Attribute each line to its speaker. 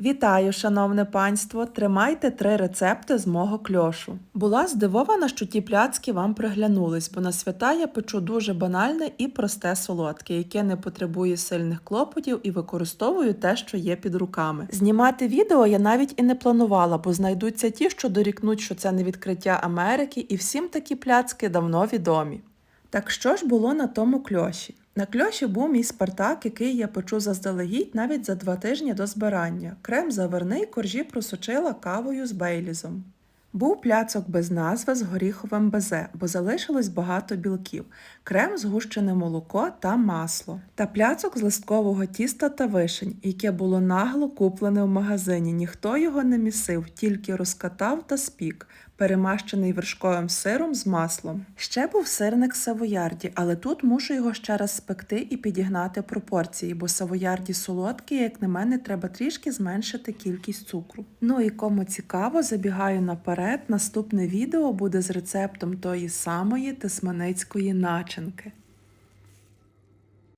Speaker 1: Вітаю, шановне панство! Тримайте три рецепти з мого кльошу. Була здивована, що ті пляцки вам приглянулись, бо на свята я печу дуже банальне і просте солодке, яке не потребує сильних клопотів і використовую те, що є під руками. Знімати відео я навіть і не планувала, бо знайдуться ті, що дорікнуть, що це не відкриття Америки, і всім такі пляцки давно відомі. Так що ж було на тому кльоші? На кльоші був мій спартак, який я печу заздалегідь навіть за два тижні до збирання. Крем заварний коржі просочила кавою з бейлізом. Був пляцок без назви з горіховим безе, бо залишилось багато білків, крем, згущене молоко та масло. Та пляцок з листкового тіста та вишень, яке було нагло куплене в магазині. Ніхто його не місив, тільки розкатав та спік, перемащений вершковим сиром з маслом. Ще був сирник савоярді, але тут мушу його ще раз спекти і підігнати пропорції, бо савоярді солодкі, як на мене, треба трішки зменшити кількість цукру. Ну і кому цікаво, забігаю наперед. Наступне відео буде з рецептом тої самої тисманицької начинки.